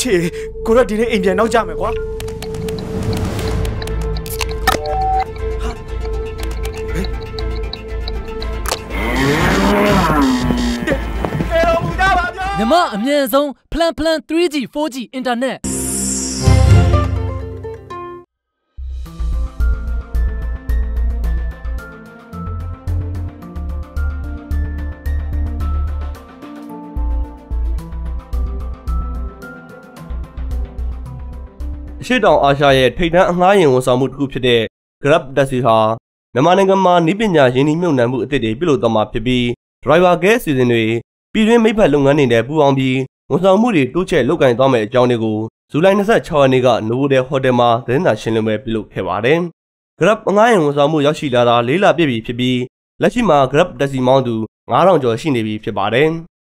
ချေကိုရဒီနေ့အိမ်ပြန်နောက်ကြမယ်ကွာအဲတော့ဘူးကြပါဗျာမြမအမြန်ဆုံး plan plan 3G 4G အ ရှိတောင်အာရှရဲ့ထိပ်တန်းအငှားယင်ဝန်ဆောင်မှုတစ်ခုဖြစ်တဲ့ Grab Taxi ဟာမြန်မာနိုင်ငံမှာနည်းပညာရင်းနှီးမြှုပ်နှံမှုအသစ်တွေပြုလုပ်သွားမှာဖြစ်ပြီး Driver Care အစီအစဉ်တွေပြည်တွင်းမိဖက်လုပ်ငန်းတွေနဲ့ပူးပေါင်းပြီးဝန်ဆောင်မှုတွေတိုးချဲ့လုပ်ကိုင်သွားမယ့်အကြောင်းတွေကိုဇူလိုင်26ရက်နေ့က Novotel Hotel မှာသတင်းစာရှင်းလင်းပွဲပြုလုပ်ခဲ့ပါတယ်။ Grab အငှားယင်ဝန်ဆောင်မှုရောက်ရှိလာတာ၄လပြည့်ပြီဖြစ်ပြီးလက်ရှိမှာ Grab Taxi မောင်းသူ9000ကျော်ရှိနေပြီဖြစ်ပါတယ်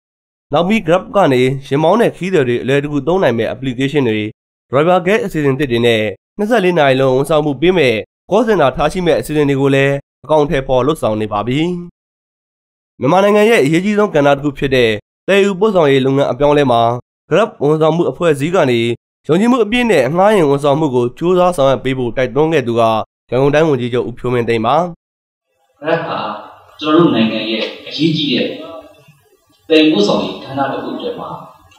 ။နောက်ပြီး Grab ကနေရင်မောင်းတဲ့ခီးသည်တွေအလွယ်တကူသုံးနိုင်မဲ့ application တွေ driver gate အစီအစဉ်တစ်တွေနဲ့24နာရီလုံးဝန်ဆောင်မှုပေးမဲ့ call center ထားရှိမဲ့အစီအစဉ်တွေကိုလည်းအကောင့်ထဲပေါ်လှုပ်ဆောင်နေပါပြီ။မြန်မာနိုင်ငံရဲ့အရေးကြီးဆုံးကဏ္ဍတစ်ခုဖြစ်တဲ့တည်ယူပို့ဆောင်ရေးလုပ်ငန်းအပြောင်းလဲမှာ Grab ဝန်ဆောင်မှုအဖွဲ့အစည်းကနေယုံကြည်မှုအပြည့်နဲ့အငှားယင်ဝန်ဆောင်မှုကိုကြိုးစားဆောင်ရွက်ပေးဖို့တိုက်တွန်းခဲ့သူကရန်ကုန်တိုင်းဝန်ကြီးချုပ်ဦးဖြိုးမင်းသိန်းပါရက်ဟာကျွန်တော်တို့နိုင်ငံရဲ့အရေးကြီးတဲ့တိမ်ပို့ဆောင်ရေးဌာနတစ်ခုအတွက်မှာ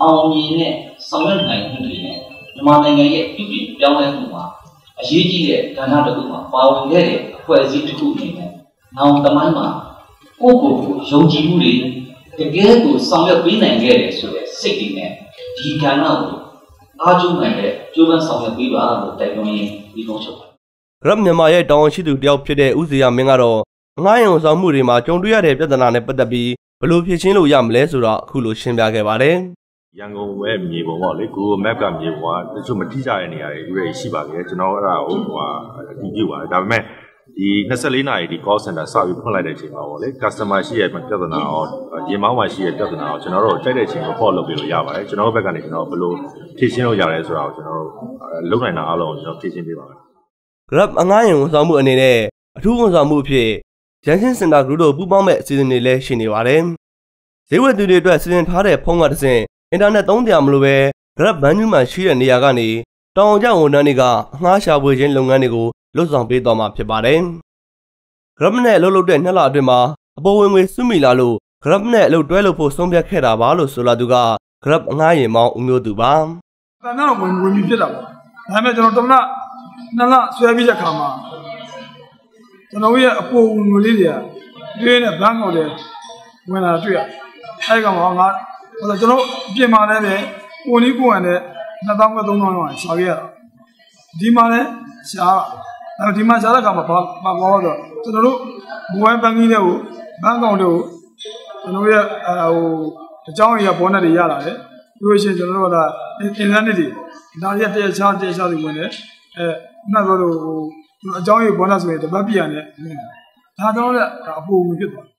အောင်မြင်တဲ့ဆောင်ရွက်နိုင်မှုတွေနဲ့ မြန်မာနိုင်ငံရဲ့ပြုပြင်ပြောင်းလဲမှုမှာအရေးကြီးတဲ့ဌာနတစ်ခုမှာပါဝင်ခဲ့တဲ့အဖွဲ့အစည်းတစ်ခုအနေနဲ့နောက်တမိုင်းမှာကိုယ့်ကိုယ်ကိုယုံကြည်မှုတွေတကယ်ကိုဆောင်ရွက်ပေးနိုင်ခဲ့တယ်ဆိုတဲ့စိတ်တွေနဲ့ဒီဌာနကိုအားကျုံနိုင်တဲ့ကျိုးပန်းဆောင်ရွက်ပေးပါလို့တိုက်တွန်းရင်းဒီကုန်းချုပ်ပါ Grab မြန်မာရဲ့တာဝန်ရှိသူတယောက်ဖြစ်တဲ့ဦးစီရမင်းကတော့အငှားယင်ဝန်ဆောင်မှုတွေမှာကြုံတွေ့ရတဲ့ပြဿနာနဲ့ပတ်သက်ပြီးဘယ်လိုဖြေရှင်းလို့ရမလဲဆိုတော့အခုလိုရှင်းပြခဲ့ပါတယ်။ ရန်ကုန်ရဲ့မြေပုံပေါ့လေ Google Map ကမြေပုံကတချို့မတိကျတဲ့နေရာတွေတွေရှိပါသေးတယ်ကျွန်တော်အဲ့ဒါကိုဟိုဟာအတည်ပြုပါတယ်ဒါပေမဲ့ဒီ24နာရီဒီ call center စပြီးဖွင့်လိုက်တဲ့အချိန်မှာပေါ့လေ customer ရှိရဲ့ပြဿနာရောရင်မောင်းမှာရှိရဲ့ပြဿနာရောကျွန်တော်တို့ကြိုက်တဲ့အချိန်ကို follow လုပ်ပေးလို့ရပါတယ်ကျွန်တော်တို့ဘက်ကနေကျွန်တော်ဘယ်လိုဖြည့်ရှင်းလို့ရတယ်ဆိုတာကိုကျွန်တော်တို့လုံနိုင်တာအားလုံးကိုကျွန်တော်ဖြည့်ရှင်းပေးပါမယ် Grab အငှားယင်ဝန်ဆောင်မှုအနေနဲ့အထူးဝန်ဆောင်မှုအဖြစ် Junction Center Group တို့ပူးပေါင်းမဲ့အစီအစဉ်တွေလည်းရှိနေပါတယ်။ဈေးဝယ်သူတွေအတွက်စီစဉ်ထားတဲ့ဖုန်းကတစ်ဆင့် အင်တာနက်သုံးတရားမလို့ပဲ Grab ဘန်းညူးမှာရှိတဲ့နေရာကနေတောင်ကျဝန်ထမ်းတွေကအငှားရှာဖွေခြင်းလုပ်ငန်းတွေကိုလုပ်ဆောင်ပေးသွားမှာဖြစ်ပါတယ်။ Grab နဲ့အလုပ်လုပ်တဲ့နှစ်လအတွင်းမှာအပေါ်ဝင်ငွေစုမိလာလို့ Grab နဲ့အလုပ်တွဲလုပ်ဖို့ဆုံးဖြတ်ခဲ့တာပါလို့ဆိုလာသူက Grab အငှားယင်မောင်းဦးမျိုးသူပါ။တန်တော့ဝင်ဝင်ပြီးဖြစ်တာပေါ့။ဒါပေမဲ့ကျွန်တော်တမနနှစ်လဆွဲပြီးတဲ့ခါမှာကျွန်တော်ရဲ့အပေါ်ဝင်ငွေလေးတွေကပြင်းတဲ့ဘန်းကောင်တွေဝင်လာတွေ့ရ။အဲဒီကောင် ကငါဟိုကျွန်တော်အပြင်မှာလည်းပဲကိုနီးကိုဝင်တဲ့2000က3000လောက်ရှာခဲ့ရတာ။ဒီမှာလည်းရှာအဲဒီမှာရှာတဲ့ခါမှာဘာဘာပြောတော့ကျွန်တော်တို့ဘွယ်ဘန်ကင်းတွေကိုဘန်းကောင်တွေကိုကျွန်တော်ရဲ့အဲဟိုအကြောင်းအရာဘောနက်တွေရလာတယ်။ပြီးလို့ရှိရင်ကျွန်တော်တို့ကဒါအင်တာနက်တွေဒါရတဲ့ချားတဲ့ချားတွေဝင်တယ်။အဲမှတ်တော့ဟိုအကြောင်းအရာဘောနက်ဆိုရင်တပတ်ပြရနဲ့ဒါတော့လည်းအပူဝင်ဖြစ်သွား